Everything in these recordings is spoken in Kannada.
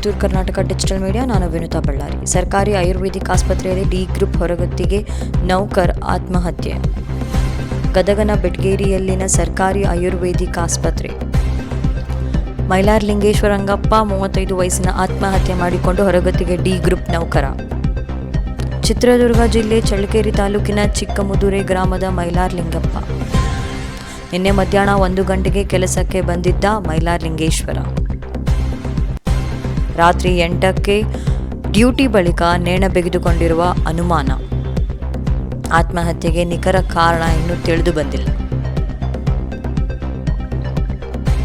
ಉತ್ತರ ಕರ್ನಾಟಕ ಡಿಜಿಟಲ್ ಮೀಡಿಯಾ, ನಾನು ವಿನುತಾ ಬಳ್ಳಾರಿ. ಸರ್ಕಾರಿ ಆಯುರ್ವೇದಿಕ್ ಆಸ್ಪತ್ರೆಯಲ್ಲಿ ಡಿ ಗ್ರೂಪ್ ಹೊರಗುತ್ತಿಗೆ ನೌಕರ್ ಆತ್ಮಹತ್ಯೆ. ಗದಗನ ಬೆಟ್ಗೇರಿಯಲ್ಲಿನ ಸರ್ಕಾರಿ ಆಯುರ್ವೇದಿಕ್ ಆಸ್ಪತ್ರೆ. ಮೈಲಾರ್ ರಂಗಪ್ಪ ಮೂವತ್ತೈದು ವಯಸ್ಸಿನ ಆತ್ಮಹತ್ಯೆ ಮಾಡಿಕೊಂಡು ಹೊರಗುತ್ತಿಗೆ ಡಿ ಗ್ರೂಪ್ ನೌಕರ. ಚಿತ್ರದುರ್ಗ ಜಿಲ್ಲೆ ಚಳ್ಳಕೆರೆ ತಾಲೂಕಿನ ಚಿಕ್ಕಮುದುರೆ ಗ್ರಾಮದ ಮೈಲಾರ್ ಲಿಂಗಪ್ಪ ನಿನ್ನೆ ಮಧ್ಯಾಹ್ನ ಒಂದು ಗಂಟೆಗೆ ಕೆಲಸಕ್ಕೆ ಬಂದಿದ್ದ ಮೈಲಾರಲಿಂಗೇಶ್ವರ. ರಾತ್ರಿ ಎಂಟಕ್ಕೆ ಡ್ಯೂಟಿ ಬಳಿಕ ನೇಣ ಬಿಗಿದುಕೊಂಡಿರುವ ಅನುಮಾನ. ಆತ್ಮಹತ್ಯೆಗೆ ನಿಖರ ಕಾರಣ ಇನ್ನೂ ತಿಳಿದು ಬಂದಿಲ್ಲ.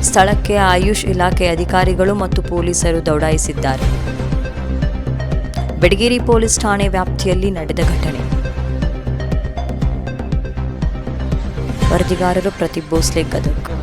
ಸ್ಥಳಕ್ಕೆ ಆಯುಷ್ ಇಲಾಖೆ ಅಧಿಕಾರಿಗಳು ಮತ್ತು ಪೊಲೀಸರು ದೌಡಾಯಿಸಿದ್ದಾರೆ. ಬೆಡಗೇರಿ ಪೊಲೀಸ್ ಠಾಣೆ ವ್ಯಾಪ್ತಿಯಲ್ಲಿ ನಡೆದ ಘಟನೆ. ವರದಿಗಾರರು ಪ್ರತಿಭೋಸ್ಲೆ ಭೋಸ್ಲೆ, ಗದಗ್.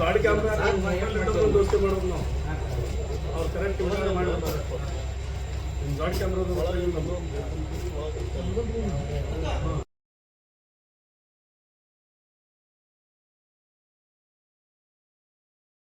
ಗಾಡಿ ಕ್ಯಾಮ್ರಾ ದೋಸ್ತಿ ಮಾಡೋದು ನಾವು. ಅವ್ರು ಕರೆಕ್ಟ್ ಮಾಡ್ಬೇಕು ಗಾಡಿ ಕ್ಯಾಮ್ರಾ